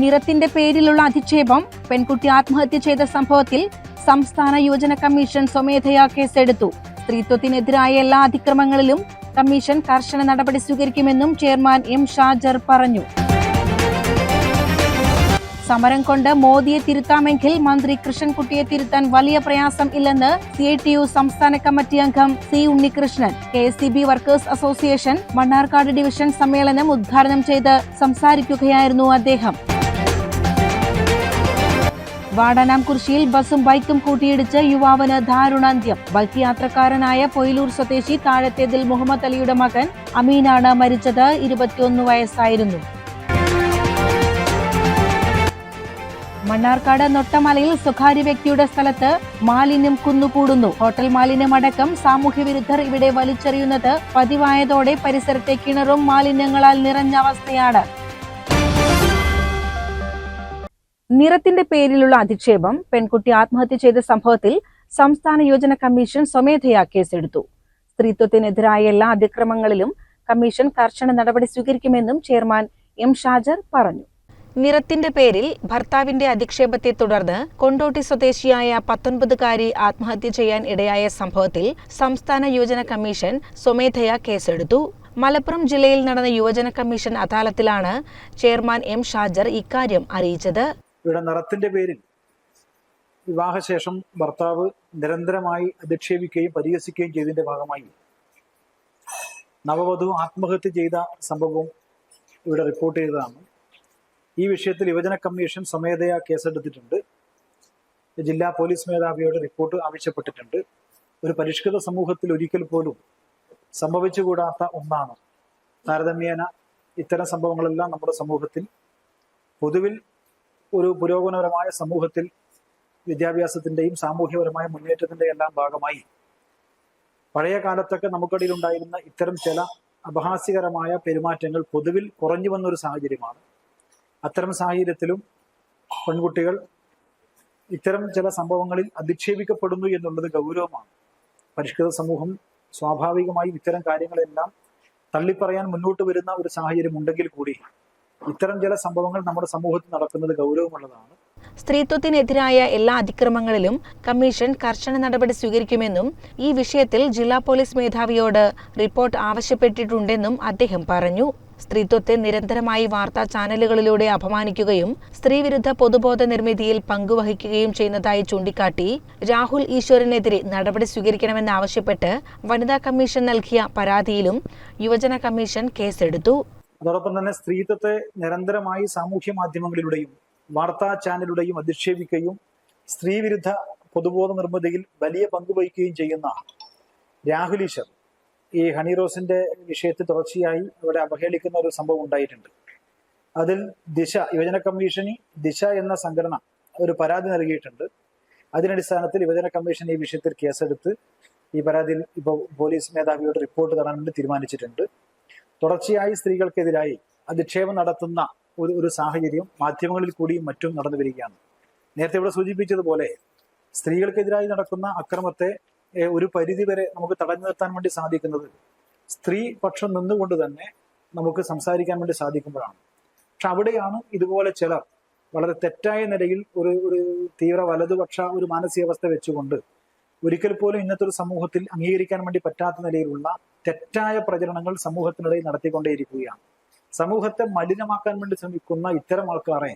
നിറത്തിന്റെ പേരിലുള്ള അധിക്ഷേപം പെൺകുട്ടി ആത്മഹത്യ ചെയ്ത സംഭവത്തിൽ സംസ്ഥാന യുവജന കമ്മീഷൻ സ്വമേധയാ കേസെടുത്തു. സ്ത്രീത്വത്തിനെതിരായ എല്ലാ അതിക്രമങ്ങളിലും കമ്മീഷൻ കർശന നടപടി സ്വീകരിക്കുമെന്നും ചെയർമാൻ എം ഷാജർ പറഞ്ഞു. സമരം കൊണ്ട് മോദിയെ തിരുത്താമെങ്കിൽ മന്ത്രി കൃഷ്ണൻകുട്ടിയെ തിരുത്താൻ വലിയ പ്രയാസം ഇല്ലെന്ന് സി ഐ ടി യു സംസ്ഥാന കമ്മിറ്റി അംഗം C Unnikrishnan. K C B workers association Mannarkkad division സമ്മേളനം ഉദ്ഘാടനം ചെയ്ത് സംസാരിക്കുകയായിരുന്നു അദ്ദേഹം. വാടാനാംകുറിശ്ശിയിൽ ബസും ബൈക്കും കൂട്ടിയിടിച്ച് യുവാവിന് ദാരുണാന്ത്യം. ബൈക്ക് യാത്രക്കാരനായ പൊയിലൂർ സ്വദേശി താഴത്തേതിൽ മുഹമ്മദ് അലിയുടെ മകൻ അമീനാണ് മരിച്ചത് ഇരുപത്തിയൊന്ന് വയസ്സായിരുന്നു. മണ്ണാർക്കാട് നൊട്ടമലയിൽ സ്വകാര്യ വ്യക്തിയുടെ സ്ഥലത്ത് മാലിന്യം കുന്നുകൂടുന്നു. ഹോട്ടൽ മാലിന്യം അടക്കം സാമൂഹ്യ വിരുദ്ധർ ഇവിടെ വലിച്ചെറിയുന്നത് പതിവായതോടെ പരിസരത്തെ കിണറും മാലിന്യങ്ങളാൽ നിറഞ്ഞ അവസ്ഥയാണ്. നിറത്തിന്റെ പേരിലുള്ള അധിക്ഷേപം പെൺകുട്ടി ആത്മഹത്യ ചെയ്ത സംഭവത്തിൽ സംസ്ഥാന യോജന കമ്മീഷൻ സ്വമേധയാ കേസെടുത്തു. സ്ത്രീത്വത്തിനെതിരായ എല്ലാ അതിക്രമങ്ങളിലും കമ്മീഷൻ കർശന നടപടി സ്വീകരിക്കുമെന്നും ചെയർമാൻ എം ഷാജർ പറഞ്ഞു. നിറത്തിന്റെ പേരിൽ ഭർത്താവിന്റെ അധിക്ഷേപത്തെ തുടർന്ന് കൊണ്ടോട്ടി സ്വദേശിയായ പത്തൊൻപതുകാരി ആത്മഹത്യ ചെയ്യാൻ ഇടയായ സംഭവത്തിൽ സംസ്ഥാന യുവജന കമ്മീഷൻ സ്വമേധയാ കേസെടുത്തു. മലപ്പുറം ജില്ലയിൽ നടന്ന യുവജന കമ്മീഷൻ അദാലത്തിലാണ് ചെയർമാൻ എം ഷാജർ ഇക്കാര്യം അറിയിച്ചത്. ഇവിടെ നിറത്തിന്റെ പേരിൽ വിവാഹശേഷം ഭർത്താവ് നിരന്തരമായി അധിക്ഷേപിക്കുകയും പരിഹസിക്കുകയും ചെയ്തതിന്റെ ഭാഗമായി നവവധു ആത്മഹത്യ ചെയ്ത സംഭവം ഇവിടെ റിപ്പോർട്ട് ചെയ്തതാണ്. ഈ വിഷയത്തിൽ യുവജന കമ്മീഷൻ സ്വമേധയാ കേസെടുത്തിട്ടുണ്ട്. ജില്ലാ പോലീസ് മേധാവിയോട് റിപ്പോർട്ട് ആവശ്യപ്പെട്ടിട്ടുണ്ട്. ഒരു പരിഷ്കൃത സമൂഹത്തിൽ ഒരിക്കൽ പോലും സംഭവിച്ചുകൂടാത്ത ഒന്നാണ് താരതമ്യേന ഇത്തരം സംഭവങ്ങളെല്ലാം നമ്മുടെ സമൂഹത്തിൽ പൊതുവിൽ ഒരു പുരോഗമനപരമായ സമൂഹത്തിൽ വിദ്യാഭ്യാസത്തിന്റെയും സാമൂഹ്യപരമായ മുന്നേറ്റത്തിന്റെയും എല്ലാം ഭാഗമായി. പഴയ കാലത്തൊക്കെ നമുക്കിടയിൽ ഉണ്ടായിരുന്ന ഇത്തരം ചില അപഹാസ്യകരമായ പെരുമാറ്റങ്ങൾ പൊതുവിൽ കുറഞ്ഞു വന്ന ഒരു സാഹചര്യമാണ്. അത്തരം സാഹചര്യത്തിലും പെൺകുട്ടികൾ ഇത്തരം ചില സംഭവങ്ങളിൽ അധിക്ഷേപിക്കപ്പെടുന്നു എന്നുള്ളത് ഗൗരവമാണ്. പരിഷ്കൃത സമൂഹം സ്വാഭാവികമായും ഇത്തരം കാര്യങ്ങളെല്ലാം തള്ളിപ്പറയാൻ മുന്നോട്ട് വരുന്ന ഒരു സാഹചര്യം ഉണ്ടെങ്കിൽ കൂടി ഇത്തരം ചില സംഭവങ്ങൾ നമ്മുടെ സമൂഹത്തിൽ നടക്കുന്നത് ഗൗരവമുള്ളതാണ്. സ്ത്രീത്വത്തിനെതിരായ എല്ലാ അതിക്രമങ്ങളിലും കമ്മീഷൻ കർശന നടപടി സ്വീകരിക്കുമെന്നും ഈ വിഷയത്തിൽ ജില്ലാ പോലീസ് മേധാവിയോട് റിപ്പോർട്ട് ആവശ്യപ്പെട്ടിട്ടുണ്ടെന്നും അദ്ദേഹം പറഞ്ഞു. സ്ത്രീത്വത്തെ നിരന്തരമായി വാർത്താ ചാനലുകളിലൂടെ അപമാനിക്കുകയും സ്ത്രീവിരുദ്ധ പൊതുബോധ നിർമ്മിതിയിൽ പങ്കുവഹിക്കുകയും ചെയ്യുന്നതായി ചൂണ്ടിക്കാട്ടി രാഹുൽ ഈശ്വരനെതിരെ നടപടി സ്വീകരിക്കണമെന്നാവശ്യപ്പെട്ട് വനിതാ കമ്മീഷൻ നൽകിയ പരാതിയിലും യുവജന കമ്മീഷൻ കേസെടുത്തു. അതോടൊപ്പം തന്നെ സ്ത്രീത്വത്തെ നിരന്തരമായി സാമൂഹ്യ മാധ്യമങ്ങളിലൂടെയും വാർത്താ ചാനലുടെയും അധിക്ഷേപിക്കുകയും സ്ത്രീവിരുദ്ധ പൊതുബോധ നിർമ്മിതിയിൽ വലിയ പങ്ക് വഹിക്കുകയും ചെയ്യുന്ന രാഹുൽ ഈശ്വർ. ഈ ഹണി റോസിന്റെ വിഷയത്തിൽ തുടർച്ചയായി ഇവിടെ അവഹേളിക്കുന്ന ഒരു സംഭവം ഉണ്ടായിട്ടുണ്ട്. അതിൽ ദിശ യുവജന കമ്മീഷന് ദിശ എന്ന സംഘടന ഒരു പരാതി നൽകിയിട്ടുണ്ട്. അതിനടിസ്ഥാനത്തിൽ യുവജന കമ്മീഷൻ ഈ വിഷയത്തിൽ കേസെടുത്ത് ഈ പരാതിയിൽ ഇപ്പോൾ പോലീസ് മേധാവിയോട് റിപ്പോർട്ട് തരാൻ വേണ്ടി തീരുമാനിച്ചിട്ടുണ്ട്. തുടർച്ചയായി സ്ത്രീകൾക്കെതിരായി അധിക്ഷേപം നടത്തുന്ന ഒരു ഒരു സാഹചര്യം മാധ്യമങ്ങളിൽ കൂടിയും മറ്റും നടന്നു വരികയാണ്. നേരത്തെ ഇവിടെ സൂചിപ്പിച്ചതുപോലെ സ്ത്രീകൾക്കെതിരായി നടക്കുന്ന അക്രമത്തെ ഒരു പരിധി വരെ നമുക്ക് തടഞ്ഞു നിർത്താൻ വേണ്ടി സാധിക്കുന്നത് സ്ത്രീ പക്ഷം നിന്നുകൊണ്ട് തന്നെ നമുക്ക് സംസാരിക്കാൻ വേണ്ടി സാധിക്കുമ്പോഴാണ്. പക്ഷെ അവിടെയാണ് ഇതുപോലെ ചിലർ വളരെ തെറ്റായ നിലയിൽ ഒരു ഒരു തീവ്ര വലതുപക്ഷ ഒരു മാനസികാവസ്ഥ വെച്ചുകൊണ്ട് ഒരിക്കൽ പോലും ഇന്നത്തെ ഒരു സമൂഹത്തിൽ അംഗീകരിക്കാൻ വേണ്ടി പറ്റാത്ത നിലയിലുള്ള തെറ്റായ പ്രചരണങ്ങൾ സമൂഹത്തിനിടയിൽ നടത്തിക്കൊണ്ടേയിരിക്കുകയാണ്. സമൂഹത്തെ മലിനമാക്കാൻ വേണ്ടി ശ്രമിക്കുന്ന ഇത്തരം ആൾക്കാരെ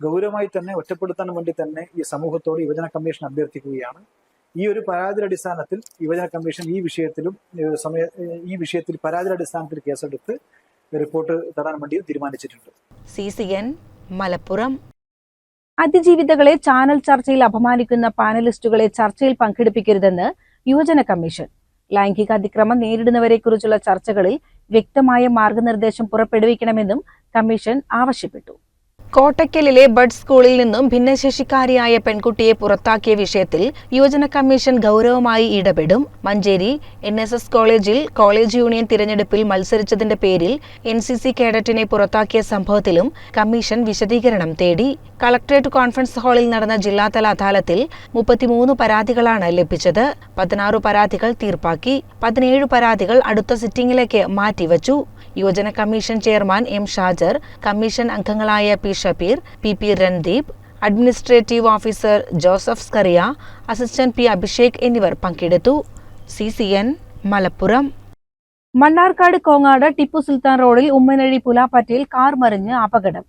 ഗൗരവമായി തന്നെ ഒറ്റപ്പെടുത്താൻ വേണ്ടി തന്നെ ഈ സമൂഹത്തോട് യുവജന കമ്മീഷൻ അഭ്യർത്ഥിക്കുകയാണ്. ഈ ഒരു പരാതിയുടെ അടിസ്ഥാനത്തിൽ യുവജന കമ്മീഷൻ ഈ വിഷയത്തിലും സമയ ഈ വിഷയത്തിൽ പരാതിയുടെ അടിസ്ഥാനത്തിൽ കേസെടുത്ത് റിപ്പോർട്ട് തരാൻ വേണ്ടി തീരുമാനിച്ചിട്ടുണ്ട്. C C N Malappuram. അതിജീവിതകളെ channel ചർച്ചയിൽ അപമാനിക്കുന്ന പാനലിസ്റ്റുകളെ ചർച്ചയിൽ പങ്കെടുപ്പിക്കരുതെന്ന് യുവജന കമ്മീഷൻ. ലൈംഗിക അതിക്രമം നേരിടുന്നവരെക്കുറിച്ചുള്ള ചർച്ചകളിൽ വ്യക്തമായ മാർഗനിർദ്ദേശം പുറപ്പെടുവിക്കണമെന്നും കമ്മീഷൻ ആവശ്യപ്പെട്ടു. കോട്ടയ്ക്കലിലെ ബഡ് സ്കൂളിൽ നിന്നും ഭിന്നശേഷിക്കാരിയായ പെൺകുട്ടിയെ പുറത്താക്കിയ വിഷയത്തിൽ യുവജന കമ്മീഷൻ ഗൗരവമായി ഇടപെടും. മഞ്ചേരി എൻ എസ് എസ് കോളേജിൽ കോളേജ് യൂണിയൻ തിരഞ്ഞെടുപ്പിൽ മത്സരിച്ചതിന്റെ പേരിൽ എൻ സി സി കേഡറ്റിനെ പുറത്താക്കിയ സംഭവത്തിലും കമ്മീഷൻ വിശദീകരണം തേടി. കളക്ടറേറ്റ് കോൺഫറൻസ് ഹാളിൽ നടന്ന ജില്ലാതല അദാലത്തിൽ മുപ്പത്തിമൂന്ന് പരാതികളാണ് ലഭിച്ചത്. പതിനാറ് പരാതികൾ തീർപ്പാക്കി. പതിനേഴ് പരാതികൾ അടുത്ത സിറ്റിംഗിലേക്ക് മാറ്റിവച്ചു. യുവജന commission chairman M Shajar commission അംഗങ്ങളായ P Shabeer P P Randeep administrative officer Joseph Skaria assistant P Abhishek എന്നിവർ പങ്കെടുത്തു. C C N Malappuram. Mannarkkad Kongad Tippu Sultan റോഡിൽ ഉമ്മനഴി പുലാപ്പറ്റയിൽ കാർ മറിഞ്ഞ് അപകടം.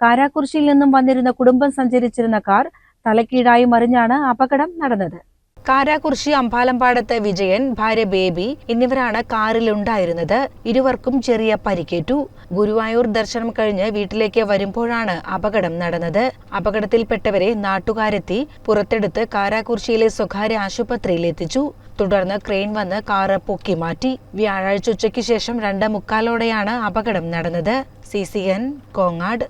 കാരാക്കുറിശിയിൽ നിന്നും വന്നിരുന്ന കുടുംബം സഞ്ചരിച്ചിരുന്ന കാർ തലക്കീഴായി മറിഞ്ഞാണ് അപകടം നടന്നത്. കാരാക്കുറിശി അമ്പാലമ്പാടത്ത് വിജയൻ ഭാര്യ ബേബി എന്നിവരാണ് കാറിലുണ്ടായിരുന്നത്. ഇരുവർക്കും ചെറിയ പരിക്കേറ്റു. ഗുരുവായൂർ ദർശനം കഴിഞ്ഞ് വീട്ടിലേക്ക് വരുമ്പോഴാണ് അപകടം നടന്നത്. അപകടത്തിൽപ്പെട്ടവരെ നാട്ടുകാരെത്തി പുറത്തെടുത്ത് കാരാകുർശിയിലെ സ്വകാര്യ ആശുപത്രിയിൽ എത്തിച്ചു. തുടർന്ന് ക്രെയിൻ വന്ന് കാറ് പൊക്കി മാറ്റി. വ്യാഴാഴ്ച ഉച്ചയ്ക്ക് ശേഷം രണ്ട് മുക്കാലോടെയാണ് അപകടം നടന്നത്. സി സി എൻ കോങ്ങാട്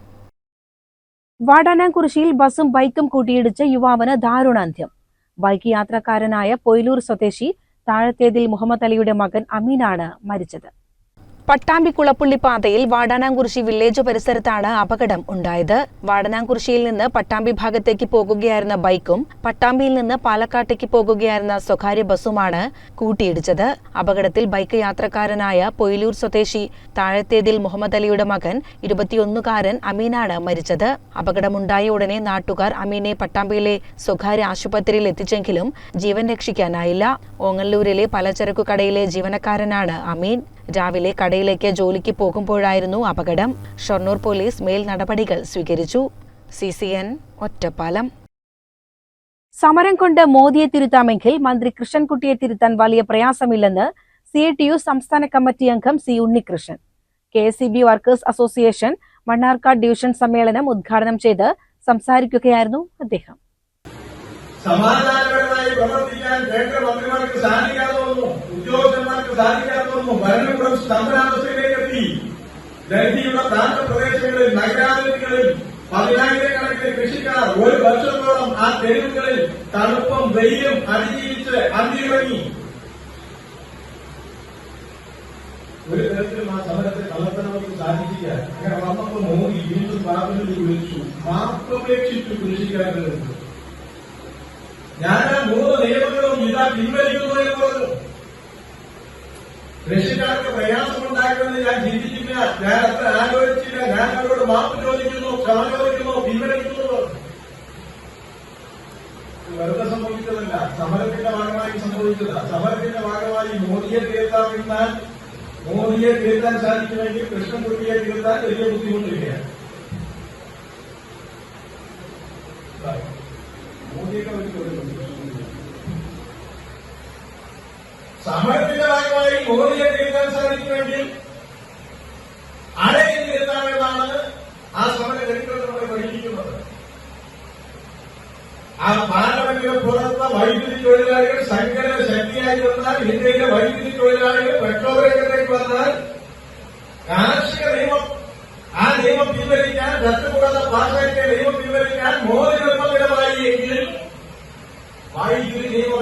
വാടാനാംകുറിശിയിൽ ബസും ബൈക്കും കൂട്ടിയിടിച്ച് യുവാവിന് ദാരുണാന്ത്യം. ബൈക്ക് യാത്രക്കാരനായ പൊയിലൂർ സ്വദേശി താഴത്തേതിൽ മുഹമ്മദ് അലിയുടെ മകൻ അമീനാണ് മരിച്ചത് പട്ടാമ്പി കുളപ്പുള്ളി പാതയിൽ വാടാനാംകുറിശി വില്ലേജ് പരിസരത്താണ് അപകടം ഉണ്ടായത്. വാടാനാംകുറിശിയിൽ നിന്ന് പട്ടാമ്പി ഭാഗത്തേക്ക് പോകുകയായിരുന്ന ബൈക്കും പട്ടാമ്പിയിൽ നിന്ന് പാലക്കാട്ടേക്ക് പോകുകയായിരുന്ന സ്വകാര്യ ബസ്സുമാണ് കൂട്ടിയിടിച്ചത്. അപകടത്തിൽ ബൈക്ക് യാത്രക്കാരനായ പൊയിലൂർ സ്വദേശി താഴത്തേതിൽ മുഹമ്മദ് അലിയുടെ മകൻ ഇരുപത്തിയൊന്നുകാരൻ അമീനാണ് മരിച്ചത്. അപകടമുണ്ടായ ഉടനെ നാട്ടുകാർ അമീനെ പട്ടാമ്പിയിലെ സ്വകാര്യ ആശുപത്രിയിൽ എത്തിച്ചെങ്കിലും ജീവൻ രക്ഷിക്കാനായില്ല. ഓങ്ങല്ലൂരിലെ പലചരക്കു കടയിലെ ജീവനക്കാരനാണ് അമീൻ. രാവിലെ കടയിലേക്ക് ജോലിക്ക് പോകുമ്പോഴായിരുന്നു അപകടം. ഷൊർണൂർ പോലീസ് മേൽ നടപടികൾ സ്വീകരിച്ചു. C C N Ottapalam. സമരം കൊണ്ട് മോദിയെ തിരുത്താമെങ്കിൽ മന്ത്രി കൃഷ്ണൻകുട്ടിയെ തിരുത്താൻ വലിയ പ്രയാസമില്ലെന്ന് സി ടി യു സംസ്ഥാന കമ്മിറ്റി അംഗം C Unnikrishnan. K S C B workers association Mannarkkad division സമ്മേളനം ഉദ്ഘാടനം ചെയ്ത് സംസാരിക്കുകയായിരുന്നു അദ്ദേഹം. സമാധാനപരമായി പ്രവർത്തിക്കാൻ കേന്ദ്ര മന്ത്രിമാർക്ക് സാധിക്കാതെ വന്നു ഭരണകൂടം സ്തംഭനാവസ്ഥയിലേക്ക് ഡൽഹിയുടെ പ്രാന്തപ്രദേശങ്ങളിൽ നഗരാതിർത്തികളിൽ പതിനായിരക്കണക്കിന് കൃഷിക്കാർ ഒരു വർഷത്തോളം ആ തെരുവുകളിൽ തണുപ്പും വെയിലും അതിജീവിച്ച് അന്തിയിറങ്ങി. ഒരു തരത്തിലും ആ സമരത്തെ തളർത്തണമെന്ന് സാധിക്കില്ല അങ്ങനെ വന്നപ്പോൾ മോദി വീണ്ടും പാർലമെന്റിൽ വിളിച്ചു മാപ്പപേക്ഷിച്ചു കൃഷിക്കാരുടെ ഞാൻ ആ മൂന്ന് നിയമങ്ങളും ഇതാ പിൻവലിക്കുന്നു എന്ന് പറഞ്ഞു. കൃഷിക്കാർക്ക് പ്രയാസമുണ്ടാക്കുമെന്ന് ഞാൻ ചിന്തിച്ചില്ല ഞാൻ അത്ര ആലോചിച്ചില്ല. ഞാൻ അവരോട് മാപ്പ് ചോദിക്കുന്നു ക്ഷമ ചോദിക്കുന്നു. ഇത് വെറുതെ സംഭവിച്ചതല്ല. സമരത്തിന്റെ ഭാഗമായി സംഭവിച്ചതാ. സമരത്തിന്റെ ഭാഗമായി മോദിയെ തീർത്താമെന്നാൽ മോദിയെ തീർത്താൻ സാധിക്കുമെങ്കിൽ കൃഷ്ണൻകുട്ടിയെ തീർത്താൻ വലിയ ബുദ്ധിമുട്ടില്ല. മോദിയൊക്കെ ഒരു ചോദ്യം സമരത്തിന്റെ ഭാഗമായി മോദിയെ തിരുത്താൻ സാധിക്കുമെങ്കിൽ ആരെയും തിരുത്താമെന്നാണ് ആ സമര ചരിത്രത്തിൽ നമ്മൾ പഠിപ്പിക്കുന്നത്? ആ പാർലമെന്റിന് പുറത്ത് വൈദ്യുതി തൊഴിലാളികൾ സംഘടന ശക്തിയായി വന്നാൽ ഇന്ത്യയിലെ വൈദ്യുതി തൊഴിലാളികൾ പെട്രോൾ രംഗത്തേക്ക് വന്നാൽ കാർഷിക നിയമം ആ നിയമം പിൻവലിക്കാൻ ചട്ടുകൂടാതെ പാസാക്കിയ നിയമം പിൻവലിക്കാൻ മോദി നിർബന്ധിതമായി എങ്കിൽ വൈദ്യുതി നിയമ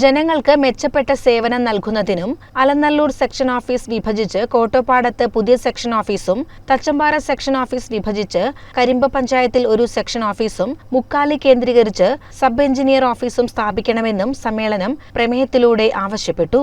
ജനങ്ങൾക്ക് മെച്ചപ്പെട്ട സേവനം നൽകുന്നതിനും അലനല്ലൂർ സെക്ഷൻ ഓഫീസ് വിഭജിച്ച് കോട്ടോപ്പാടത്ത് പുതിയ സെക്ഷൻ ഓഫീസും തച്ചമ്പാറ സെക്ഷൻ ഓഫീസ് വിഭജിച്ച് കരിമ്പ പഞ്ചായത്തിൽ ഒരു സെക്ഷൻ ഓഫീസും മുക്കാലി കേന്ദ്രീകരിച്ച് സബ് എഞ്ചിനീയർ ഓഫീസും സ്ഥാപിക്കണമെന്നും സമ്മേളനം പ്രമേയത്തിലൂടെ ആവശ്യപ്പെട്ടു.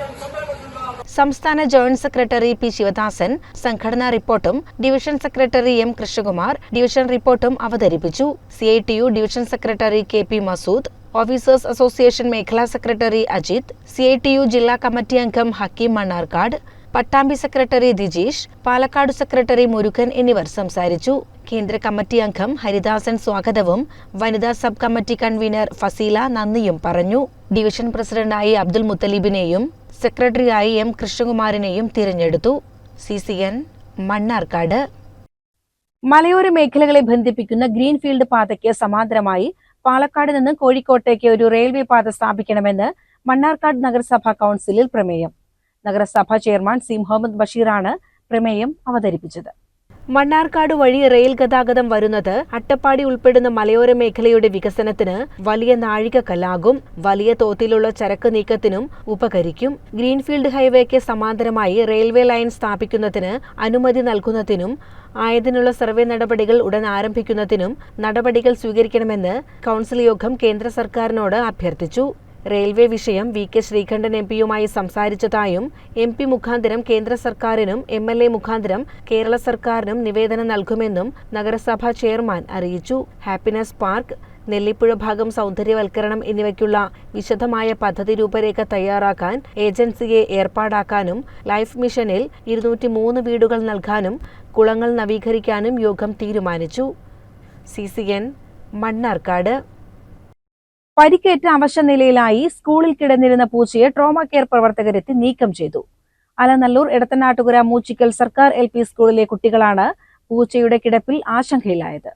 സംസ്ഥാന ജോയിന്റ് സെക്രട്ടറി പി ശിവദാസൻ സംഘടനാ റിപ്പോർട്ടും division secretary M Krishnakumar division റിപ്പോർട്ടും അവതരിപ്പിച്ചു. C I T U division secretary K P Masood officers association മേഖലാ secretary Ajith C I T U ജില്ലാ കമ്മിറ്റി അംഗം ഹക്കീം മണ്ണാർക്കാട് പട്ടാമ്പി സെക്രട്ടറി ദിജീഷ് പാലക്കാട് സെക്രട്ടറി മുരുകൻ എന്നിവർ സംസാരിച്ചു. കേന്ദ്ര കമ്മിറ്റി അംഗം ഹരിദാസൻ സ്വാഗതവും വനിതാ സബ് കമ്മിറ്റി കൺവീനർ ഫസീല നന്ദിയും പറഞ്ഞു. ഡിവിഷൻ പ്രസിഡന്റായി അബ്ദുൽ മുത്തലീബിനെയും സെക്രട്ടറിയായി എം കൃഷ്ണകുമാറിനെയും തിരഞ്ഞെടുത്തു. C C N Mannarkkad. മലയോര മേഖലകളെ ബന്ധിപ്പിക്കുന്ന ഗ്രീൻഫീൽഡ് പാതയ്ക്ക് സമാന്തരമായി പാലക്കാട് നിന്ന് കോഴിക്കോട്ടേക്ക് ഒരു റെയിൽവേ പാത സ്ഥാപിക്കണമെന്ന് മണ്ണാർക്കാട് നഗരസഭാ കൗൺസിലിൽ പ്രമേയം. നഗരസഭാ ചെയർമാൻ സി മുഹമ്മദ് ബഷീറാണ് പ്രമേയം അവതരിപ്പിച്ചത്. മണ്ണാർക്കാട് വഴി റെയിൽ ഗതാഗതം വരുന്നത് അട്ടപ്പാടി ഉൾപ്പെടുന്ന മലയോര മേഖലയുടെ വികസനത്തിന് വലിയ നാഴികക്കല്ലാകും വലിയ തോതിലുള്ള ചരക്ക് നീക്കത്തിനും ഉപകരിക്കും. ഗ്രീൻഫീൽഡ് ഹൈവേക്ക് സമാന്തരമായി റെയിൽവേ ലൈൻ സ്ഥാപിക്കുന്നതിന് അനുമതി നൽകുന്നതിനും ആയതിനുള്ള സർവേ നടപടികൾ ഉടൻ ആരംഭിക്കുന്നതിനും നടപടികൾ സ്വീകരിക്കണമെന്ന് കൗൺസിൽ യോഗം കേന്ദ്ര സർക്കാരിനോട് അഭ്യർത്ഥിച്ചു. റെയിൽവേ വിഷയം വി കെ ശ്രീകണ്ഠൻ എം പിയുമായി സംസാരിച്ചതായും എം പി മുഖാന്തരം കേന്ദ്ര സർക്കാരിനും എം എൽ എ മുഖാന്തരം കേരള സർക്കാരിനും നിവേദനം നൽകുമെന്നും നഗരസഭാ ചെയർമാൻ അറിയിച്ചു. ഹാപ്പിനെസ് പാർക്ക് നെല്ലിപ്പുഴ ഭാഗം സൗന്ദര്യവൽക്കരണം എന്നിവയ്ക്കുള്ള വിശദമായ പദ്ധതി രൂപരേഖ തയ്യാറാക്കാൻ ഏജൻസിയെ ഏർപ്പാടാക്കാനും ലൈഫ് മിഷനിൽ ഇരുന്നൂറ്റി മൂന്ന് വീടുകൾ നൽകാനും കുളങ്ങൾ നവീകരിക്കാനും യോഗം തീരുമാനിച്ചു. C C N Mannarkkad. പരിക്കേറ്റ അവശ നിലയിലായി സ്കൂളിൽ കിടന്നിരുന്ന പൂച്ചയെ ട്രോമ കെയർ പ്രവർത്തകരെത്തി നീക്കം ചെയ്തു. അലനല്ലൂർ ഇടത്തനാട്ടുകര മൂച്ചിക്കൽ സർക്കാർ എൽ സ്കൂളിലെ കുട്ടികളാണ് പൂച്ചയുടെ കിടപ്പിൽ ആശങ്കയിലായത്.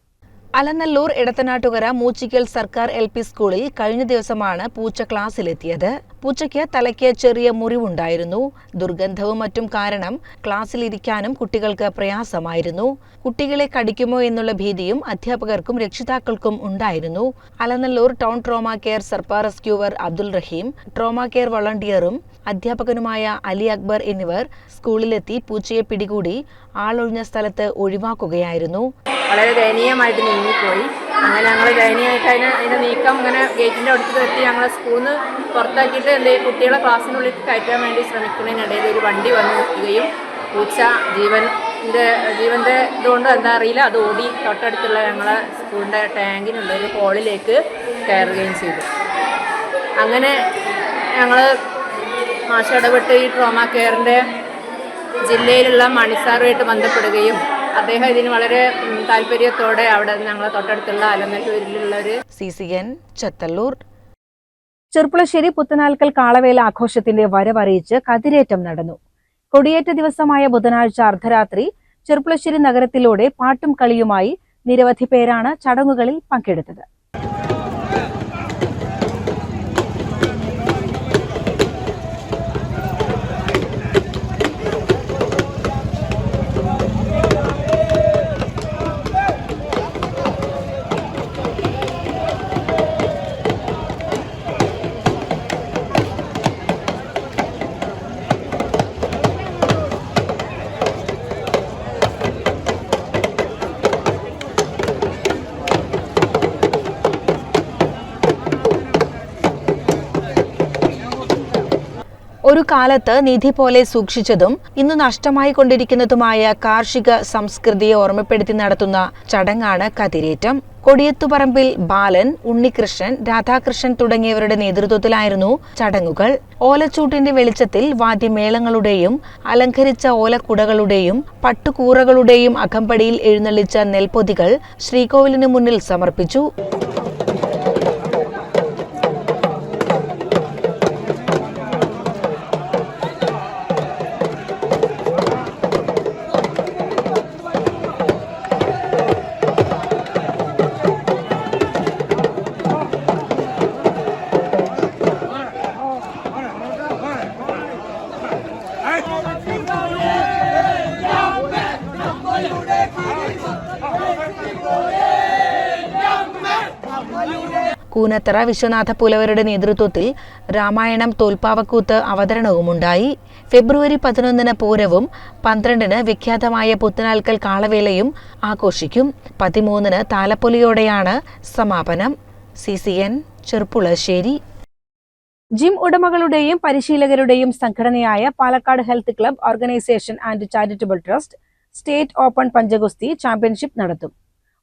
അലനല്ലൂർ ഇടത്തനാട്ടുകര മൂച്ചിക്കൽ സർക്കാർ എൽ പി സ്കൂളിൽ കഴിഞ്ഞ ദിവസമാണ് പൂച്ച ക്ലാസ്സിലെത്തിയത്. പൂച്ചയ്ക്ക് തലയ്ക്ക് ചെറിയ മുറിവുണ്ടായിരുന്നു. ദുർഗന്ധവും മറ്റും കാരണം ക്ലാസ്സിലിരിക്കാനും കുട്ടികൾക്ക് പ്രയാസമായിരുന്നു. കുട്ടികളെ കടിക്കുമോ എന്നുള്ള ഭീതിയും അധ്യാപകർക്കും രക്ഷിതാക്കൾക്കും ഉണ്ടായിരുന്നു. Alanallur town trauma care സർപ്പാ rescuer Abdul Rahim trauma care വളണ്ടിയറും അധ്യാപകനുമായ അലി അക്ബർ എന്നിവർ സ്കൂളിലെത്തി പൂച്ചയെ പിടികൂടി ആളൊഴിഞ്ഞ സ്ഥലത്ത് ഒഴിവാക്കുകയായിരുന്നു. വളരെ ദയനീയമായിട്ട് നീങ്ങിപ്പോയി. അങ്ങനെ ഞങ്ങൾ ദയനീയമായിട്ട് അതിനെ അതിന്റെ നീക്കം അങ്ങനെ ഗേറ്റിന്റെ അടുത്ത് എത്തി ഞങ്ങളെ സ്കൂളിൽ നിന്ന് പുറത്താക്കിയിട്ട് ചെയ്യും, കുട്ടികളെ ക്ലാസ്സിനുള്ളിൽ കയറ്റാൻ വേണ്ടി ശ്രമിക്കുന്നതിനിടയിൽ ഒരു വണ്ടി വന്ന് നിൽക്കുകയും പൂച്ച ജീവന്റെ ജീവന്റെ ഇതുകൊണ്ട് എന്താ അറിയില്ല അത് ഓടി തൊട്ടടുത്തുള്ള ഞങ്ങളെ സ്കൂളിന്റെ ടാങ്കിനുള്ള ഒരു ഹോളിലേക്ക് കയറുകയും ചെയ്തു. അങ്ങനെ ഞങ്ങൾ മാഷ ഇടപെട്ട് ഈ ട്രോമ കെയറിന്റെ ജില്ലയിലുള്ള മണിസാറുമായിട്ട് ബന്ധപ്പെടുകയും അദ്ദേഹം ഇതിന് വളരെ താല്പര്യത്തോടെ അവിടെ ഞങ്ങളെ തൊട്ടടുത്തുള്ള അലനല്ലൂരിലുള്ള ഒരു C C N Chathallur. Cherpulassery Puthanalkkal Kalavela ആഘോഷത്തിന്റെ വരവറിയിച്ച് കതിരേറ്റം നടന്നു. കൊടിയേറ്റ ദിവസമായ ബുധനാഴ്ച അർദ്ധരാത്രി ചെർപ്പുളശ്ശേരി നഗരത്തിലൂടെ പാട്ടും കളിയുമായി നിരവധി പേരാണ് ചടങ്ങുകളിൽ പങ്കെടുത്തത്. കാലത്ത് നിധി പോലെ സൂക്ഷിച്ചതും ഇന്ന് നഷ്ടമായി കൊണ്ടിരിക്കുന്നതുമായ കാർഷിക സംസ്കൃതിയെ ഓർമ്മപ്പെടുത്തി നടത്തുന്ന ചടങ്ങാണ് കതിരേറ്റം. കൊടിയത്തുപറമ്പിൽ ബാലൻ ഉണ്ണികൃഷ്ണൻ രാധാകൃഷ്ണൻ തുടങ്ങിയവരുടെ നേതൃത്വത്തിലായിരുന്നു ചടങ്ങുകൾ. ഓലച്ചൂട്ടിന്റെ വെളിച്ചത്തിൽ വാദ്യമേളങ്ങളുടെയും അലങ്കരിച്ച ഓലക്കുടകളുടെയും പട്ടുകൂറകളുടെയും അകമ്പടിയിൽ എഴുന്നള്ളിച്ച നെൽപ്പൊതികൾ ശ്രീകോവിലിന് മുന്നിൽ സമർപ്പിച്ചു. കൂനത്തറ വിശ്വനാഥ പുലവരുടെ നേതൃത്വത്തിൽ രാമായണം തോൽപ്പാവക്കൂത്ത് അവതരണവുമുണ്ടായി. ഫെബ്രുവരി പതിനൊന്നിന് പൂരവും പന്ത്രണ്ടിന് വിഖ്യാതമായ പുത്തനാൽക്കൽ കാളവേലയും ആഘോഷിക്കും. പതിമൂന്നിന് താലപ്പൊലിയോടെയാണ് സമാപനം. C C N Cherpulassery gym ഉടമകളുടെയും പരിശീലകരുടെയും സംഘടനയായ Palakkad health club organisation and charitable trust state open പഞ്ചഗുസ്തി championship നടത്തും.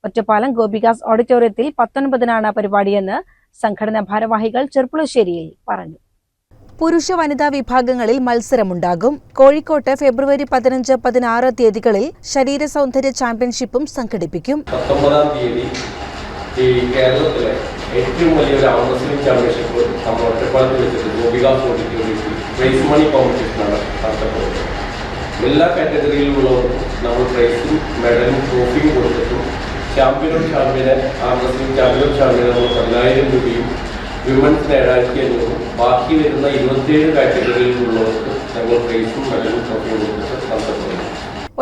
ഒറ്റപ്പാലം ഗോപികാസ് ഓഡിറ്റോറിയത്തിൽ പത്തൊൻപതിനാണ് പരിപാടിയെന്ന് സംഘടനാ ഭാരവാഹികൾ ചെർപ്പുളശ്ശേരിയിൽ പറഞ്ഞു. പുരുഷ വനിതാ വിഭാഗങ്ങളിൽ മത്സരമുണ്ടാകും. കോഴിക്കോട്ട് ഫെബ്രുവരി പതിനഞ്ച് പതിനാറ് തീയതികളിൽ ശരീര സൗന്ദര്യ ചാമ്പ്യൻഷിപ്പും സംഘടിപ്പിക്കും. പത്തൊമ്പതാം തീയതി ഈ കേരളത്തിലെ ഏറ്റവും വലിയൊരു ആം റെസ്ലിംഗ് ചാമ്പ്യൻഷിപ്പ് നമ്മൾ ഒറ്റപ്പാലത്ത് വെച്ചിട്ട് ഗോപികാസ് ഓഡിറ്റോറിയത്തിൽ പ്രൈസ് മണി കോമ്പറ്റീഷനാണ് നടത്തപ്പെടുന്നത്. എല്ലാ കാറ്റഗറിയിലുള്ളവർക്കും നമ്മൾ പ്രൈസും മെഡലും ട്രോഫിയും കൊടുത്തിട്ടും ചാമ്പ്യനും ചാമ്പ്യന് ആം റെസ്ലിംഗ് ചാമ്പ്യനും ചാമ്പ്യന് നമ്മൾ പതിനായിരം രൂപയും വിമൻസിന് ഏഴായിരത്തി അഞ്ഞൂറും ബാക്കി വരുന്ന ഇരുപത്തിയേഴ് കാറ്റഗറിയിലുള്ളവർക്ക് ഞങ്ങൾ പ്രൈസും മെഡലും ട്രോഫിയും നടത്തപ്പെടുന്നു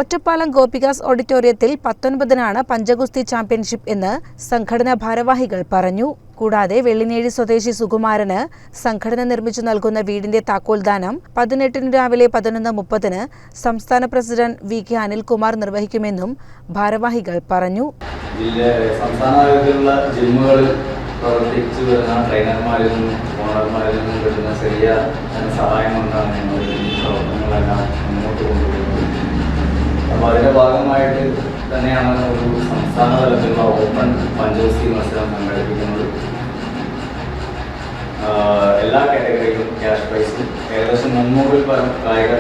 ഒറ്റപ്പാലം ഗോപികാസ് ഓഡിറ്റോറിയത്തിൽ പത്തൊൻപതിനാണ് പഞ്ചഗുസ്തി ചാമ്പ്യൻഷിപ്പ് എന്ന് സംഘടനാ ഭാരവാഹികൾ പറഞ്ഞു. കൂടാതെ വെള്ളിനേഴി സ്വദേശി സുകുമാരന് സംഘടന നിർമ്മിച്ചു നൽകുന്ന വീടിന്റെ താക്കോൽദാനം പതിനെട്ടിന് രാവിലെ പതിനൊന്ന് മുപ്പതിന് സംസ്ഥാന പ്രസിഡന്റ് വി കെ അനിൽകുമാർ നിർവഹിക്കുമെന്നും ഭാരവാഹികൾ പറഞ്ഞു. സംസ്ഥാന ഭാഗമായിട്ട് തന്നെയാണ് ഒരു സംസ്ഥാന തലത്തിലുള്ള ഓപ്പൺ പഞ്ചോസി മത്സരം സംഘടിപ്പിക്കുന്നത്. എല്ലാ കാറ്റഗറിയിലും ക്യാഷ് പ്രൈസ് ഏകദേശം മുന്നൂറിൽ പരം കായിക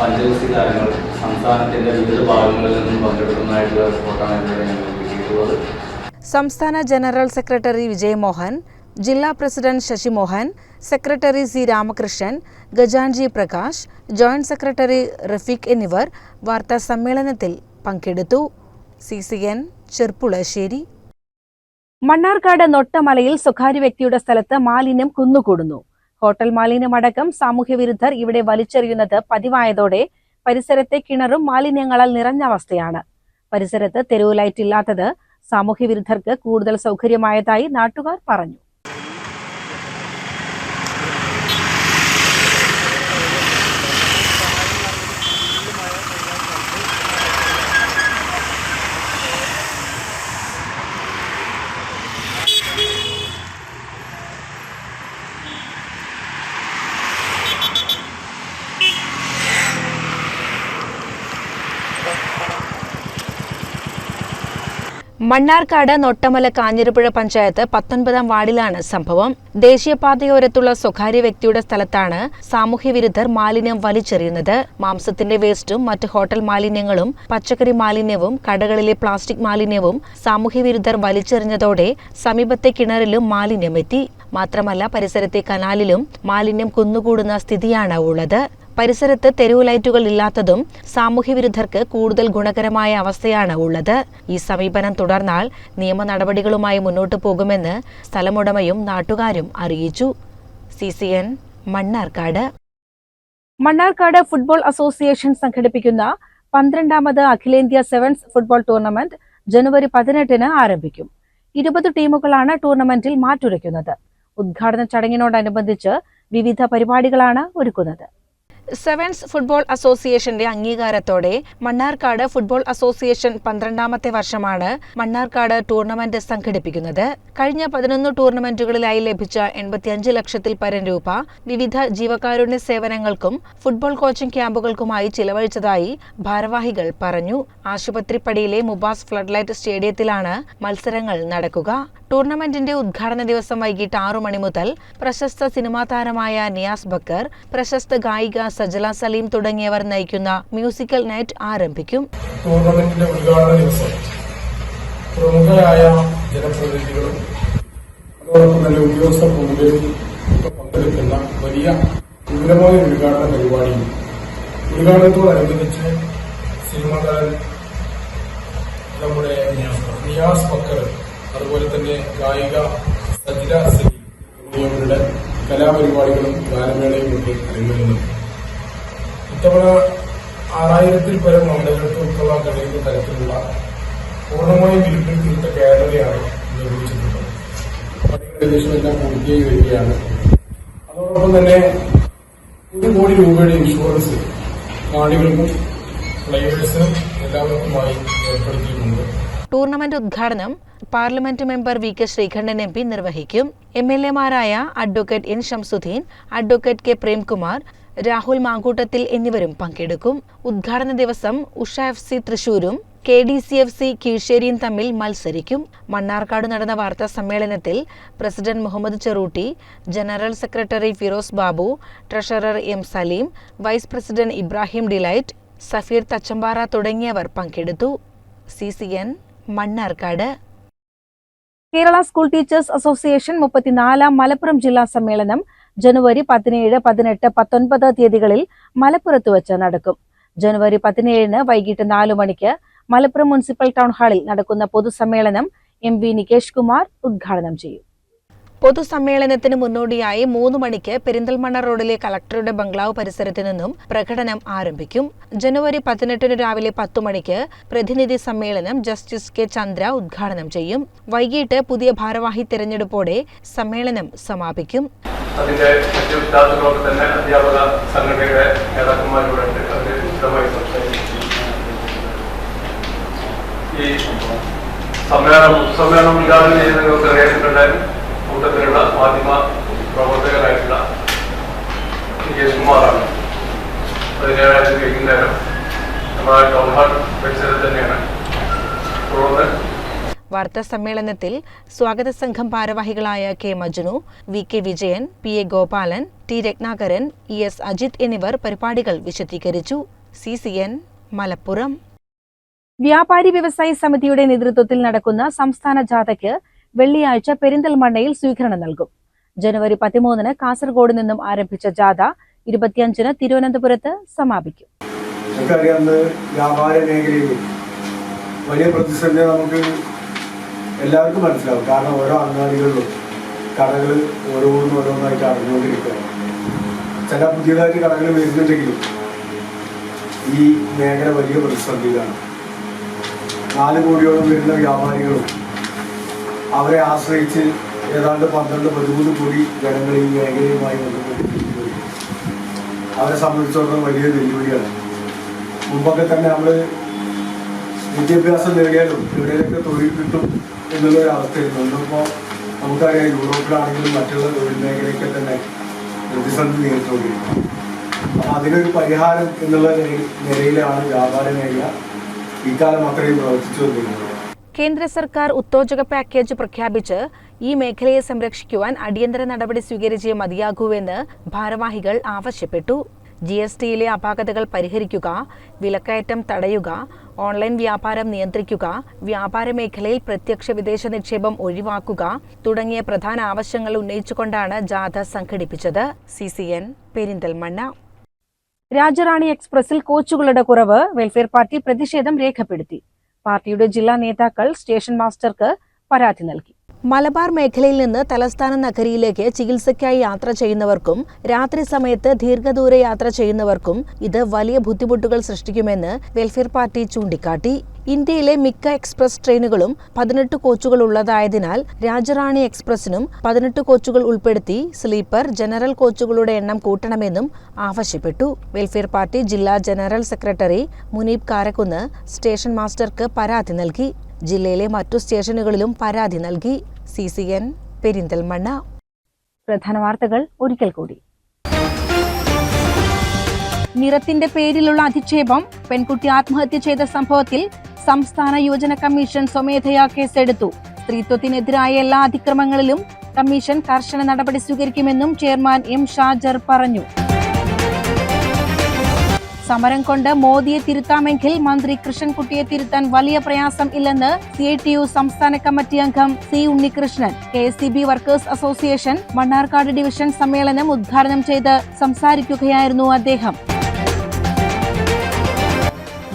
പഞ്ചവസ്തി താരങ്ങൾ സംസ്ഥാനത്തിന്റെ വിവിധ ഭാഗങ്ങളിൽ നിന്നും പങ്കെടുക്കുന്നതായിട്ടുള്ള റിപ്പോർട്ടാണ് ഇതുവരെ ഞങ്ങൾക്ക് കിട്ടിയിട്ടുള്ളത് സംസ്ഥാന ജനറൽ സെക്രട്ടറി വിജയമോഹൻ ജില്ലാ president Sasimohan secretary C Ramakrishnan ഗജാൻജി Prakash joint secretary Rafeeq എന്നിവർ വാർത്താ സമ്മേളനത്തിൽ പങ്കെടുത്തു. C C N Cherpulassery. Mannarkkad നൊട്ടമലയിൽ സ്വകാര്യ വ്യക്തിയുടെ സ്ഥലത്ത് മാലിന്യം കുന്നുകൂടുന്നു. ഹോട്ടൽ മാലിന്യമടക്കം സാമൂഹ്യവിരുദ്ധർ ഇവിടെ വലിച്ചെറിയുന്നത് പതിവായതോടെ പരിസരത്തെ കിണറും മാലിന്യങ്ങളാൽ നിറഞ്ഞ അവസ്ഥയാണ്. പരിസരത്ത് തെരുവ് ലൈറ്റ് ഇല്ലാത്തത് സാമൂഹ്യവിരുദ്ധർക്ക് കൂടുതൽ സൗകര്യമായതായി നാട്ടുകാർ പറഞ്ഞു. മണ്ണാർക്കാട് നൊട്ടമല കാഞ്ഞിരപ്പുഴ പഞ്ചായത്ത് പത്തൊൻപതാം വാർഡിലാണ് സംഭവം. ദേശീയപാതയോരത്തുള്ള സ്വകാര്യ വ്യക്തിയുടെ സ്ഥലത്താണ് സാമൂഹ്യവിരുദ്ധർ മാലിന്യം വലിച്ചെറിയുന്നത്. മാംസത്തിന്റെ വേസ്റ്റും മറ്റ് ഹോട്ടൽ മാലിന്യങ്ങളും പച്ചക്കറി മാലിന്യവും കടകളിലെ പ്ലാസ്റ്റിക് മാലിന്യവും സാമൂഹ്യവിരുദ്ധർ വലിച്ചെറിഞ്ഞതോടെ സമീപത്തെ കിണറിലും മാലിന്യം എത്തി മാത്രമല്ല പരിസരത്തെ കനാലിലും മാലിന്യം കുന്നുകൂടുന്ന സ്ഥിതിയാണ് ഉള്ളത്. പരിസരത്ത് തെരുവ് ലൈറ്റുകൾ ഇല്ലാത്തതും സാമൂഹ്യവിരുദ്ധർക്ക് കൂടുതൽ ഗുണകരമായ അവസ്ഥയാണ് ഉള്ളത്. ഈ സമീപനം തുടർന്നാൽ നിയമ നടപടികളുമായി മുന്നോട്ടു പോകുമെന്ന് സ്ഥലമുടമയും നാട്ടുകാരും അറിയിച്ചു. C C N Mannarkkad. Mannarkkad football association സംഘടിപ്പിക്കുന്ന പന്ത്രണ്ടാമത് അഖിലേന്ത്യാ സെവൻസ് ഫുട്ബോൾ ടൂർണമെന്റ് ജനുവരി പതിനെട്ടിന് ആരംഭിക്കും. ഇരുപത് ടീമുകളാണ് ടൂർണമെന്റിൽ മാറ്റുരയ്ക്കുന്നത്. ഉദ്ഘാടന ചടങ്ങിനോടനുബന്ധിച്ച് വിവിധ പരിപാടികളാണ് ഒരുക്കുന്നത്. സെവൻസ് ഫുട്ബോൾ അസോസിയേഷന്റെ അംഗീകാരത്തോടെ മണ്ണാർക്കാട് ഫുട്ബോൾ അസോസിയേഷൻ പന്ത്രണ്ടാമത്തെ വർഷമാണ് മണ്ണാർക്കാട് ടൂർണമെന്റ് സംഘടിപ്പിക്കുന്നത്. കഴിഞ്ഞ പതിനൊന്ന് ടൂർണമെന്റുകളിലായി ലഭിച്ച എൺപത്തിയഞ്ച് ലക്ഷത്തിൽ പരം രൂപ വിവിധ ജീവകാരുണ്യ സേവനങ്ങൾക്കും ഫുട്ബോൾ കോച്ചിംഗ് ക്യാമ്പുകൾക്കുമായി ചിലവഴിച്ചതായി ഭാരവാഹികൾ പറഞ്ഞു. ആശുപത്രിപ്പടിയിലെ മുബാസ് ഫ്ലഡ്ലൈറ്റ് സ്റ്റേഡിയത്തിലാണ് മത്സരങ്ങൾ നടക്കുക. ടൂർണമെന്റിന്റെ ഉദ്ഘാടന ദിവസം വൈകിട്ട് ആറു മണി മുതൽ പ്രശസ്ത സിനിമാ താരമായ നിയാസ് ബക്കർ പ്രശസ്ത ഗായിക സജല സലീം തുടങ്ങിയവർ നയിക്കുന്ന മ്യൂസിക്കൽ നൈറ്റ് ആരംഭിക്കും. ടൂർണമെന്റിന്റെ ഉദ്ഘാടന ദിവസം പ്രമുഖരായ ജനപ്രതിനിധികളും അതോടൊപ്പം തന്നെ ഉദ്യോഗസ്ഥ പ്രമുഖരും വലിയ വിപുലമായ ഉദ്ഘാടന പരിപാടി ഉദ്ഘാടനത്തോടനുബന്ധിച്ച് സിനിമാ താരം നമ്മുടെ നിയാസ് ബക്കർ അതുപോലെ തന്നെ ഗായിക സജിത സിംഗ് എന്നിവരുടെ കലാപരിപാടികളും ഗാനമേളയും ഒക്കെ അരങ്ങേറുന്നുണ്ട്. ഇത്തവണ ആറായിരത്തിൽ പരം ആളുകൾക്ക് ഉൾക്കൊള്ളാൻ കഴിയുന്ന തരത്തിലുള്ള പൂർണമായും വിരുപ്പിൽ തീർത്ത കേരളയാണ് നിർമ്മിച്ചിട്ടുള്ളത് എല്ലാം പൂർത്തിയായി വരികയാണ്. അതോടൊപ്പം തന്നെ ഒരു കോടി രൂപയുടെ ഇൻഷുറൻസ് കാണികൾക്കും പ്ലേയേഴ്സിനും എല്ലാവർക്കുമായി ഏർപ്പെടുത്തിയിട്ടുണ്ട്. ടൂർണമെന്റ് ഉദ്ഘാടനം parliament member V K Sreekandan M P നിർവഹിക്കും. M L എമാരായ advocate N Shamsudheen advocate K Premkumar Rahul Mamkoottathil എന്നിവരും പങ്കെടുക്കും. ഉദ്ഘാടന ദിവസം Usha F C തൃശൂരും K D C F C കീഴ്ശ്ശേരിയും തമ്മിൽ മത്സരിക്കും. മണ്ണാർക്കാട് നടന്ന വാർത്താ സമ്മേളനത്തിൽ president Muhammad Cherootty general secretary Firoz Babu treasurer M Saleem vice president Ibrahim delight Safeer Thachampara തുടങ്ങിയവർ പങ്കെടുത്തു. C C N Mannarkkad. Kerala school teachers association മുപ്പത്തിനാലാം മലപ്പുറം ജില്ലാ സമ്മേളനം ജനുവരി പതിനേഴ് പതിനെട്ട് പത്തൊൻപത് തീയതികളിൽ മലപ്പുറത്ത് വെച്ച് നടക്കും. ജനുവരി പതിനേഴിന് വൈകിട്ട് നാലു മണിക്ക് മലപ്പുറം മുനിസിപ്പൽ ടൗൺ ഹാളിൽ നടക്കുന്ന പൊതുസമ്മേളനം എം വി നികേഷ് കുമാർ ഉദ്ഘാടനം ചെയ്യും. പൊതുസമ്മേളനത്തിന് മുന്നോടിയായി മൂന്ന് മണിക്ക് പെരിന്തൽമണ്ണ റോഡിലെ കളക്ടറുടെ ബംഗ്ലാവ് പരിസരത്ത് നിന്നും പ്രകടനം ആരംഭിക്കും. ജനുവരി പതിനെട്ടിന് രാവിലെ പത്തു മണിക്ക് പ്രതിനിധി സമ്മേളനം ജസ്റ്റിസ് കെ ചന്ദ്ര ഉദ്ഘാടനം ചെയ്യും. വൈകിട്ട് പുതിയ ഭാരവാഹി തെരഞ്ഞെടുപ്പോടെ സമ്മേളനം സമാപിക്കും. മറ്റു തന്നെ ഈ സമ്മേളനം സമ്മേളനം ഉദ്ഘാടനം ചെയ്യുന്നവർക്ക് അറിയായിട്ടുണ്ടായിരുന്നു കൂട്ടത്തിലുള്ള മാധ്യമ പ്രവർത്തകരായിട്ടുള്ള നികേഷ് പതിനേഴാഴ്ച വൈകുന്നേരം നമ്മുടെ ടൗൺ ഹാൾ പരിസരത്ത് തന്നെയാണ്. തുടർന്ന് വാർത്താ സമ്മേളനത്തിൽ സ്വാഗത സംഘം ഭാരവാഹികളായ K Majnu V K Vijayan P A Gopalan T Ratnakaran E S Ajith എന്നിവർ പരിപാടികൾ വിശദീകരിച്ചു. C C N Malappuram. വ്യാപാരി വ്യവസായി സമിതിയുടെ നേതൃത്വത്തിൽ നടക്കുന്ന സംസ്ഥാന ജാഥയ്ക്ക് വെള്ളിയാഴ്ച പെരിന്തൽമണ്ണയിൽ സ്വീകരണം നൽകും. ജനുവരി പതിമൂന്നിന് കാസർഗോഡ് നിന്നും ആരംഭിച്ച ജാഥ ഇരുപത്തിയഞ്ചിന് തിരുവനന്തപുരത്ത് സമാപിക്കും. വ്യാപാര മേഖലയിൽ വലിയ പ്രതിസന്ധി നമുക്ക് എല്ലാവർക്കും മനസ്സിലാവും. കാരണം ഓരോ അങ്ങാടികളിലും കടകൾ ഓരോന്നും ഓരോന്നായിട്ട് അറിഞ്ഞുകൊണ്ടിരിക്കുകയാണ് ചില പുതിയതായിട്ട് കടകൾ വരുന്നുണ്ടെങ്കിലും ഈ മേഖല വലിയ പ്രതിസന്ധിയിലാണ്. നാല് കോടിയോളം വരുന്ന വ്യാപാരികളും അവരെ ആശ്രയിച്ച് ഏതാണ്ട് പന്ത്രണ്ട് പതിമൂന്ന് കോടി ജനങ്ങൾ ഈ മേഖലയുമായി അവരെ സംബന്ധിച്ചിടത്തോളം വലിയ വെല്ലുവിളിയാണ്. മുമ്പൊക്കെ തന്നെ നമ്മൾ വിദ്യാഭ്യാസം നേടിയാലും എവിടെയൊക്കെ തൊഴിൽ കിട്ടും എന്നുള്ള ഒരു അവസ്ഥയായിരുന്നു ഇന്നിപ്പോൾ നമുക്കറിയാം യൂറോപ്പിലാണെങ്കിലും മറ്റുള്ള തൊഴിൽ മേഖലയൊക്കെ തന്നെ പ്രതിസന്ധി നേരിട്ടുകൊണ്ടിരിക്കും അപ്പം അതിനൊരു പരിഹാരം എന്നുള്ള നിലയിലാണ് വ്യാപാര മേഖല ഇക്കാലം അത്രയും പ്രവർത്തിച്ചു വന്നിരുന്നത് കേന്ദ്ര സർക്കാർ ഉത്തേജക പാക്കേജ് പ്രഖ്യാപിച്ച് ഈ മേഖലയെ സംരക്ഷിക്കുവാൻ അടിയന്തര നടപടി സ്വീകരിച്ചേ മതിയാകൂവെന്ന് ഭാരവാഹികൾ ആവശ്യപ്പെട്ടു. ജി എസ് ടിയിലെ അപാകതകൾ പരിഹരിക്കുക വിലക്കയറ്റം തടയുക ഓൺലൈൻ വ്യാപാരം നിയന്ത്രിക്കുക വ്യാപാര മേഖലയിൽ പ്രത്യക്ഷ വിദേശ നിക്ഷേപം ഒഴിവാക്കുക തുടങ്ങിയ പ്രധാന ആവശ്യങ്ങൾ ഉന്നയിച്ചുകൊണ്ടാണ് ജാഥ സംഘടിപ്പിച്ചത്. C C N Perinthalmanna. Rajarani എക്സ്പ്രസിൽ കോച്ചുകളുടെ കുറവ് വെൽഫെയർ പാർട്ടി പ്രതിഷേധം രേഖപ്പെടുത്തി. പാർട്ടിയുടെ ജില്ലാ നേതാക്കൾ സ്റ്റേഷൻ മാസ്റ്റർക്ക് പരാതി നൽകി. മലബാർ മേഖലയിൽ നിന്ന് തലസ്ഥാന നഗരിയിലേക്ക് ചികിത്സയ്ക്കായി യാത്ര ചെയ്യുന്നവർക്കും രാത്രി സമയത്ത് ദീർഘദൂര യാത്ര ചെയ്യുന്നവർക്കും ഇത് വലിയ ബുദ്ധിമുട്ടുകൾ സൃഷ്ടിക്കുമെന്ന് വെൽഫെയർ പാർട്ടി ചൂണ്ടിക്കാട്ടി. ഇന്ത്യയിലെ മിക്ക എക്സ്പ്രസ് ട്രെയിനുകളും പതിനെട്ട് കോച്ചുകൾ ഉള്ളതായതിനാൽ രാജറാണി എക്സ്പ്രസിനും പതിനെട്ട് കോച്ചുകൾ ഉൾപ്പെടുത്തി സ്ലീപ്പർ ജനറൽ കോച്ചുകളുടെ എണ്ണം കൂട്ടണമെന്നും ആവശ്യപ്പെട്ടു. വെൽഫെയർ പാർട്ടി ജില്ലാ general secretary Muneeb Karakkunnu station മാസ്റ്റർക്ക് പരാതി നൽകി. ജില്ലയിലെ മറ്റു സ്റ്റേഷനുകളിലും പരാതി നൽകി. C C N Perinthalmanna. പ്രധാന വാർത്തകൾ ഒരിക്കൽ കൂടി. നിറത്തിന്റെ പേരിലുള്ള അധിക്ഷേപം പെൺകുട്ടി ആത്മഹത്യ ചെയ്ത സംഭവത്തിൽ സംസ്ഥാന യുവജന കമ്മീഷൻ സ്വമേധയാ കേസെടുത്തു. സ്ത്രീത്വത്തിനെതിരായ എല്ലാ അതിക്രമങ്ങളിലും കമ്മീഷൻ കർശന നടപടി സ്വീകരിക്കുമെന്നും ചെയർമാൻ എം ഷാജർ പറഞ്ഞു. സമരം കൊണ്ട് മോദിയെ തിരുത്താമെങ്കിൽ മന്ത്രി കൃഷ്ണൻകുട്ടിയെ തിരുത്താൻ വലിയ പ്രയാസം ഇല്ലെന്ന് സി ഐ ടി യു സംസ്ഥാന കമ്മിറ്റി അംഗം C Unnikrishnan. K C B workers association Mannarkkad division സമ്മേളനം ഉദ്ഘാടനം ചെയ്ത് സംസാരിക്കുകയായിരുന്നു അദ്ദേഹം.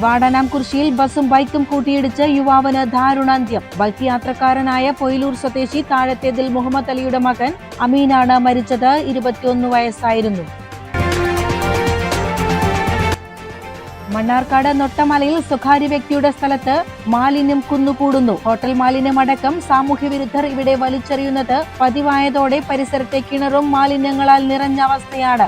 വാടാനാംകുറിശ്ശിയിൽ ബസും ബൈക്കും കൂട്ടിയിടിച്ച് യുവാവിന് ദാരുണാന്ത്യം. ബൈക്ക് യാത്രക്കാരനായ പൊയിലൂർ സ്വദേശി താഴത്തേതിൽ മുഹമ്മദ് അലിയുടെ മകൻ അമീനാണ് മരിച്ചത്. ഇരുപത്തിയൊന്ന് വയസ്സായിരുന്നു. മണ്ണാർക്കാട് നൊട്ടമലയിൽ സ്വകാര്യ വ്യക്തിയുടെ സ്ഥലത്ത് മാലിന്യം കുന്നുകൂടുന്നു. ഹോട്ടൽ മാലിന്യം അടക്കം സാമൂഹ്യ വിരുദ്ധർ ഇവിടെ വലിച്ചെറിയുന്നത് പതിവായതോടെ പരിസരത്തെ കിണറും മാലിന്യങ്ങളാൽ നിറഞ്ഞ അവസ്ഥയാണ്.